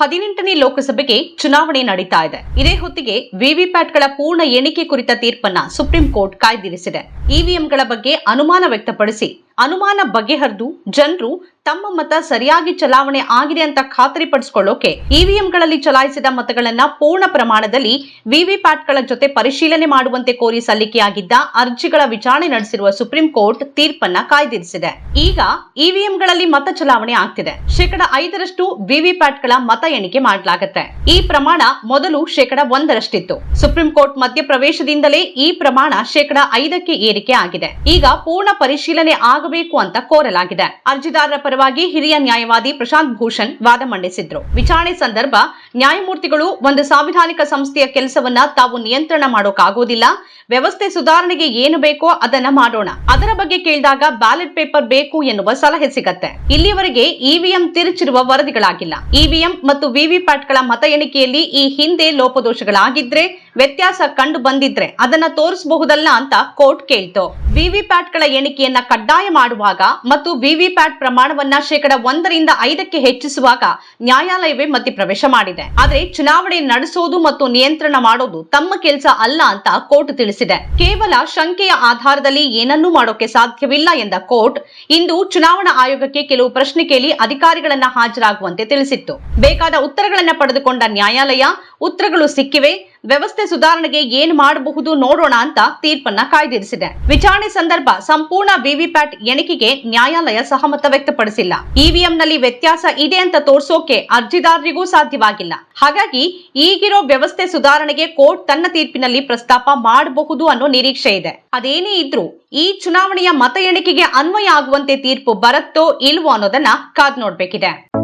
ಹದಿನೆಂಟನೇ ಲೋಕಸಭೆಗೆ ಚುನಾವಣೆ ನಡೀತಾ ಇದೆ. ಇದೇ ಹೊತ್ತಿಗೆ ವಿವಿಪ್ಯಾಟ್ಗಳ ಪೂರ್ಣ ಎಣಿಕೆ ಕುರಿತ ತೀರ್ಪನ್ನ ಸುಪ್ರೀಂ ಕೋರ್ಟ್ ಕಾಯ್ದಿರಿಸಿದೆ. ಇವಿಎಂಗಳ ಬಗ್ಗೆ ಅನುಮಾನ ವ್ಯಕ್ತಪಡಿಸಿ ಅನುಮಾನ ಬಗೆಹರಿದು ಜನರು ತಮ್ಮ ಮತ ಸರಿಯಾಗಿ ಚಲಾವಣೆ ಆಗಿದೆ ಅಂತ ಖಾತರಿಪಡಿಸಿಕೊಳ್ಳೋಕೆ ಇವಿಎಂಗಳಲ್ಲಿ ಚಲಾಯಿಸಿದ ಮತಗಳನ್ನ ಪೂರ್ಣ ಪ್ರಮಾಣದಲ್ಲಿ ವಿವಿಪ್ಯಾಟ್ಗಳ ಜೊತೆ ಪರಿಶೀಲನೆ ಮಾಡುವಂತೆ ಕೋರಿ ಸಲ್ಲಿಕೆಯಾಗಿದ್ದ ಅರ್ಜಿಗಳ ವಿಚಾರಣೆ ನಡೆಸಿರುವ ಸುಪ್ರೀಂ ಕೋರ್ಟ್ ತೀರ್ಪನ್ನ ಕಾಯ್ದಿರಿಸಿದೆ. ಈಗ ಇವಿಎಂಗಳಲ್ಲಿ ಮತ ಚಲಾವಣೆ ಆಗ್ತಿದೆ. ಶೇಕಡ ಐದರಷ್ಟು ವಿವಿಪ್ಯಾಟ್ಗಳ ಮತ ಎಣಿಕೆ ಮಾಡಲಾಗುತ್ತೆ. ಈ ಪ್ರಮಾಣ ಮೊದಲು ಶೇಕಡ ಒಂದರಷ್ಟಿತ್ತು. ಸುಪ್ರೀಂ ಕೋರ್ಟ್ ಮಧ್ಯಪ್ರವೇಶದಿಂದಲೇ ಈ ಪ್ರಮಾಣ ಶೇಕಡ ಐದಕ್ಕೆ ಏರಿಕೆ ಆಗಿದೆ. ಈಗ ಪೂರ್ಣ ಪರಿಶೀಲನೆ ಆಗಬೇಕು ಅಂತ ಕೋರಲಾಗಿದೆ. ಅರ್ಜಿದಾರರ ಪರವಾಗಿ ಹಿರಿಯ ನ್ಯಾಯವಾದಿ ಪ್ರಶಾಂತ್ ಭೂಷಣ್ ವಾದ ಮಂಡಿಸಿದ್ರು. ವಿಚಾರಣೆ ಸಂದರ್ಭ ನ್ಯಾಯಮೂರ್ತಿಗಳು ಒಂದು ಸಾಂವಿಧಾನಿಕ ಸಂಸ್ಥೆಯ ಕೆಲಸವನ್ನ ತಾವು ನಿಯಂತ್ರಣ ಮಾಡೋಕ್ಕಾಗೋದಿಲ್ಲ. ವ್ಯವಸ್ಥೆ ಸುಧಾರಣೆಗೆ ಏನು ಬೇಕೋ ಅದನ್ನ ಮಾಡೋಣ. ಅದರ ಬಗ್ಗೆ ಕೇಳಿದಾಗ ಬ್ಯಾಲೆಟ್ ಪೇಪರ್ ಬೇಕು ಎನ್ನುವ ಸಲಹೆ ಸಿಗತ್ತೆ. ಇಲ್ಲಿಯವರೆಗೆ ಇವಿಎಂ ತಿರುಚಿರುವ ವರದಿಗಳಾಗಿಲ್ಲ. ಇವಿಎಂ ಮತ್ತು ವಿವಿಪ್ಯಾಟ್ಗಳ ಮತ ಎಣಿಕೆಯಲ್ಲಿ ಈ ಹಿಂದೆ ಲೋಪದೋಷಗಳಾಗಿದ್ರೆ ವ್ಯತ್ಯಾಸ ಕಂಡು ಬಂದಿದ್ರೆ ಅದನ್ನ ತೋರಿಸಬಹುದಲ್ಲ ಅಂತ ಕೋರ್ಟ್ ಕೇಳ್ತು. ವಿವಿಪ್ಯಾಟ್ಗಳ ಎಣಿಕೆಯನ್ನ ಕಡ್ಡಾಯ ಮಾಡುವಾಗ ಮತ್ತು ವಿವಿ ಪ್ಯಾಟ್ ಪ್ರಮಾಣವನ್ನ ಶೇಕಡ ಒಂದರಿಂದ ಐದಕ್ಕೆ ಹೆಚ್ಚಿಸುವಾಗ ನ್ಯಾಯಾಲಯವೇ ಮಧ್ಯಪ್ರವೇಶ ಮಾಡಿದೆ. ಆದ್ರೆ ಚುನಾವಣೆ ನಡೆಸೋದು ಮತ್ತು ನಿಯಂತ್ರಣ ಮಾಡೋದು ತಮ್ಮ ಕೆಲಸ ಅಲ್ಲ ಅಂತ ಕೋರ್ಟ್ ತಿಳಿಸಿದೆ. ಕೇವಲ ಶಂಕೆಯ ಆಧಾರದಲ್ಲಿ ಏನನ್ನೂ ಮಾಡೋಕೆ ಸಾಧ್ಯವಿಲ್ಲ ಎಂದ ಕೋರ್ಟ್ ಇಂದು ಚುನಾವಣಾ ಆಯೋಗಕ್ಕೆ ಕೆಲವು ಪ್ರಶ್ನೆ ಕೇಳಿ ಅಧಿಕಾರಿಗಳನ್ನ ಹಾಜರಾಗುವಂತೆ ತಿಳಿಸಿತ್ತು. ಬೇಕಾದ ಉತ್ತರಗಳನ್ನ ಪಡೆದುಕೊಂಡ ನ್ಯಾಯಾಲಯ, ಉತ್ತರಗಳು ಸಿಕ್ಕಿವೆ. ವ್ಯವಸ್ಥೆ ಸುಧಾರಣೆಗೆ ಏನ್ ಮಾಡಬಹುದು ನೋಡೋಣ ಅಂತ ತೀರ್ಪನ್ನ ಕಾಯ್ದಿರಿಸಿದೆ. ವಿಚಾರಣೆ ಸಂದರ್ಭ ಸಂಪೂರ್ಣ ವಿವಿಪ್ಯಾಟ್ ಎಣಿಕೆಗೆ ನ್ಯಾಯಾಲಯ ಸಹಮತ ವ್ಯಕ್ತಪಡಿಸಿಲ್ಲ. ಇವಿಎಂನಲ್ಲಿ ವ್ಯತ್ಯಾಸ ಇದೆ ಅಂತ ತೋರಿಸೋಕೆ ಅರ್ಜಿದಾರರಿಗೂ ಸಾಧ್ಯವಾಗಿಲ್ಲ. ಹಾಗಾಗಿ ಈಗಿರೋ ವ್ಯವಸ್ಥೆ ಸುಧಾರಣೆಗೆ ಕೋರ್ಟ್ ತನ್ನ ತೀರ್ಪಿನಲ್ಲಿ ಪ್ರಸ್ತಾಪ ಮಾಡಬಹುದು ಅನ್ನೋ ನಿರೀಕ್ಷೆ ಇದೆ. ಅದೇನೇ ಇದ್ರೂ ಈ ಚುನಾವಣೆಯ ಮತ ಎಣಿಕೆಗೆ ಅನ್ವಯ ಆಗುವಂತೆ ತೀರ್ಪು ಬರುತ್ತೋ ಇಲ್ವೋ ಅನ್ನೋದನ್ನ ಕಾದ್ ನೋಡ್ಬೇಕಿದೆ.